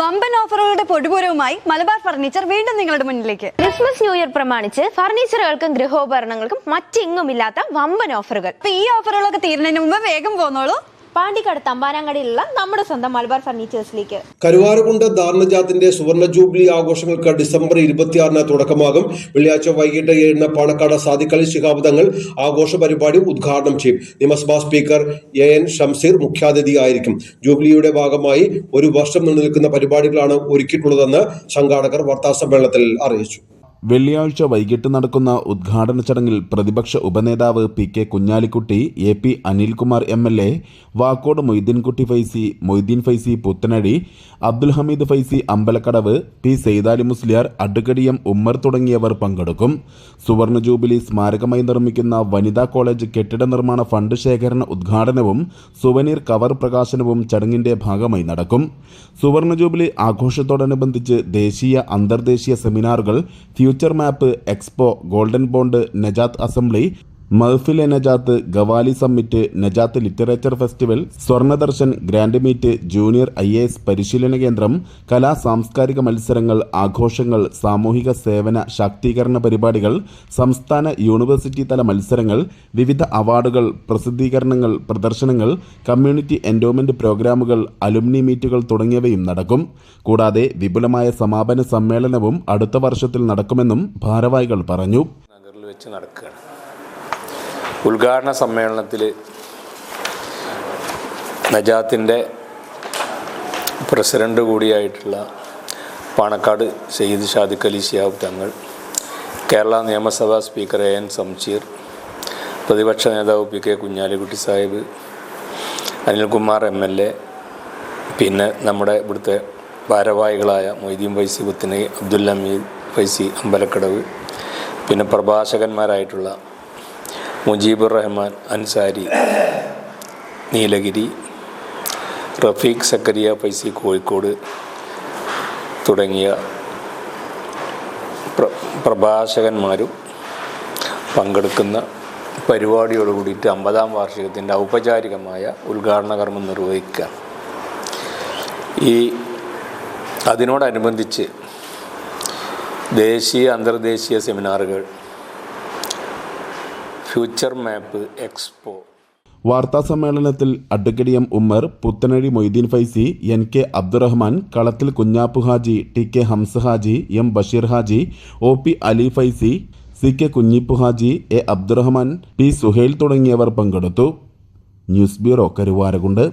വമ്പൻ ഓഫറുകളുടെ പൊടിപൂരവുമായി മലബാർ ഫർണിച്ചർ വീണ്ടും നിങ്ങളുടെ മുന്നിലേക്ക്. ക്രിസ്മസ് ന്യൂ ഇയർ പ്രമാണിച്ച് ഫർണിച്ചറുകൾക്കും ഗൃഹോപകരണങ്ങൾക്കും മറ്റിങ്ങുമില്ലാത്ത വമ്പൻ ഓഫറുകൾ. ഈ ഓഫറുകളൊക്കെ തീരുന്നതിന് മുമ്പ് വേഗം പോന്നോളൂ. പാണ്ടിക്കാട് തമ്പാനാങ്കടിയിലുള്ള നമ്മുടെ സ്വന്തം മലബാർ ഫർണിച്ചേഴ്സിലേക്ക്. കരുവാറുകുണ്ട് ധാരണജാത്തിന്റെ സുവർണ ജൂബിലി ആഘോഷങ്ങൾക്ക് ഡിസംബർ ഇരുപത്തിയാറിന് തുടക്കമാകും. വെള്ളിയാഴ്ച വൈകിട്ട് ഏഴിന് പാണക്കാട് സാദിഖലി ശിഖാബുദങ്ങൾ ആഘോഷ പരിപാടി ഉദ്ഘാടനം ചെയ്യും. നിയമസഭാ സ്പീക്കർ എ എൻ ഷംസീർ മുഖ്യാതിഥിയായിരിക്കും ജൂബിലിയുടെ ഭാഗമായി ഒരു വർഷം നിലനിൽക്കുന്ന നിൽക്കുന്ന പരിപാടികളാണ് ഒരുക്കിയിട്ടുള്ളതെന്ന് സംഘാടകർ വാർത്താസമ്മേളനത്തിൽ അറിയിച്ചു. വെള്ളിയാഴ്ച വൈകിട്ട് നടക്കുന്ന ഉദ്ഘാടന ചടങ്ങിൽ പ്രതിപക്ഷ ഉപനേതാവ് P K Kunhalikutty A P Anilkumar M L A Vakkode Moideenkutty Faizy Moideen Faizy Puthanadi Abdul Hameed Faizy Ambalakkadavu P Saithali Musliyar അഡ്ഡുകടിയം Ummer തുടങ്ങിയവർ പങ്കെടുക്കും. സുവർണ ജൂബിലി സ്മാരകമായി നിർമ്മിക്കുന്ന വനിതാ കോളേജ് കെട്ടിട നിർമ്മാണ ഫണ്ട് ശേഖരണ ഉദ്ഘാടനവും സുവനീർ കവർ പ്രകാശനവും ചടങ്ങിന്റെ ഭാഗമായി നടക്കും. സുവർണ ജൂബിലി ആഘോഷത്തോടനുബന്ധിച്ച് ദേശീയ അന്തർദേശീയ സെമിനാറുകൾ future map expo golden bond Najath assembly Mahfil A Najath Qawwali summit Najath literature festival Swarnadarshan grand meet junior I A S പരിശീലന കേന്ദ്രം കലാ സാംസ്കാരിക മത്സരങ്ങൾ ആഘോഷങ്ങൾ സാമൂഹിക സേവന ശാക്തീകരണ പരിപാടികൾ സംസ്ഥാന യൂണിവേഴ്സിറ്റി തല മത്സരങ്ങൾ വിവിധ അവാർഡുകൾ പ്രസിദ്ധീകരണങ്ങൾ പ്രദർശനങ്ങൾ കമ്മ്യൂണിറ്റി എൻഡോമെന്റ് പ്രോഗ്രാമുകൾ അലുമിനി മീറ്റുകൾ തുടങ്ങിയവയും നടക്കും. കൂടാതെ വിപുലമായ സമാപന സമ്മേളനവും അടുത്ത വർഷത്തിൽ നടക്കുമെന്നും ഭാരവാഹികൾ പറഞ്ഞു. നഗറിൽ വെച്ച് നടക്കുകയാണ്. ഉദ്ഘാടന സമ്മേളനത്തിൽ നജാത്തിന്റെ പ്രസിഡന്റ് കൂടിയായിട്ടുള്ള പാണക്കാട് സെയ്ദ് ഷാദിഖ് അലി ശിഹാബ് തങ്ങൾ കേരള നിയമസഭാ സ്പീക്കർ എ എൻ സംചീർ പ്രതിപക്ഷ നേതാവ് P K Kunhalikutty Sahib Anilkumar M L A പിന്നെ നമ്മുടെ ഇവിടുത്തെ ഭാരവാഹികളായ മൊയ്തീൻ ഫൈസി കുത്തിനെ അബ്ദുൽ അമീദ് ഫൈസി അമ്പലക്കടവ് പിന്നെ പ്രഭാഷകന്മാരായിട്ടുള്ള മുജീബുർ റഹ്മാൻ അൻസാരി നീലഗിരി റഫീഖ് സക്കരിയ പൈസി കോഴിക്കോട് തുടങ്ങിയ പ്ര പ്രഭാഷകന്മാരും പങ്കെടുക്കുന്ന പരിപാടിയോട് കൂടിയിട്ട് അമ്പതാം വാർഷികത്തിന്റെ ഔപചാരികമായ ഉദ്ഘാടന കർമ്മം നിർവഹിക്കുക ഈ അതിനോടനുബന്ധിച്ച് ദേശീയ അന്തർദേശീയ സെമിനാറുകൾ ഫ്യൂച്ചർ മാപ്പ് എക്സ്പോ. വാർത്താ സമ്മേളനത്തിൽ advocate M Ummer Puthanazhi Moideen Faizy N K Abdurahman Kalathil Kunhappu Haji T K Hamsa Haji M Basheer Haji O P Ali Faizy C K Kunhippu Haji A Abdurahman P Suhail തുടങ്ങിയവർ പങ്കെടുത്തു. News bureau Karuvarakundu.